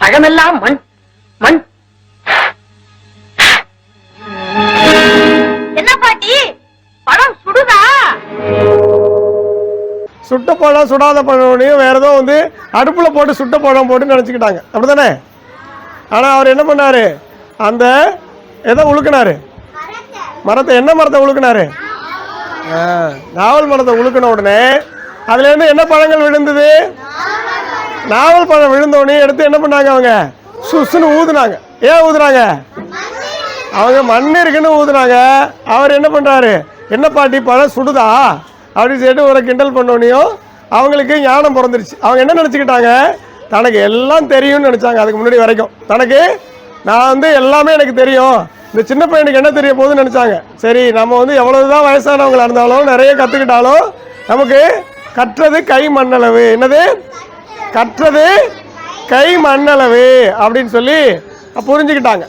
பழமெல்லாம் மண் மண். என்ன பாட்டி? பழம் சுடுதா? சுட்ட பழம் சுடாத பழம்னையும் வேற ஏதோ வந்து அடுப்புல போட்டு சுட்ட பழம் போட்டு நினச்சிக்கிட்டாங்க. அப்படிதானே ஆனா அவர் என்ன பண்ணாரு? அந்த எதை உழுக்கினாரு. மரத்தை என்ன மரத்தை உழுக்கினாரு? நாவல் மரத்தை உழுக்கின உடனே அதுல இருந்து என்ன பழங்கள் விழுந்தது? நாவல் பழம் விழுந்த உடனே எடுத்து என்ன பண்ணாங்க அவங்க? சுசுன்னு ஊதுனாங்க. ஏன் ஊதுனாங்க? அவங்க மண் இருக்குன்னு ஊதுனாங்க. அவர் என்ன பண்றாரு? என்ன பாட்டி பழம் சுடுதா? அப்படின்னு சொல்லிட்டு ஒரு கிண்டல் பண்ணோனையும் அவங்களுக்கு ஞானம் பிறந்துருச்சு. அவங்க என்ன நினச்சிக்கிட்டாங்க? தனக்கு எல்லாம் தெரியும்னு நினச்சாங்க. அதுக்கு முன்னாடி வரைக்கும். தனக்கு நான் வந்து எல்லாமே எனக்கு தெரியும். இந்த சின்ன பையனுக்கு என்ன தெரிய போகுதுன்னு நினச்சாங்க. சரி நம்ம வந்து எவ்வளவுதான் வயசானவங்களா இருந்தாலும் நிறைய கற்றுக்கிட்டாலும் நமக்கு கற்றது கை மண்ணளவு. என்னது? கற்றது கை மண்ணளவு அப்படின்னு சொல்லி புரிஞ்சுக்கிட்டாங்க.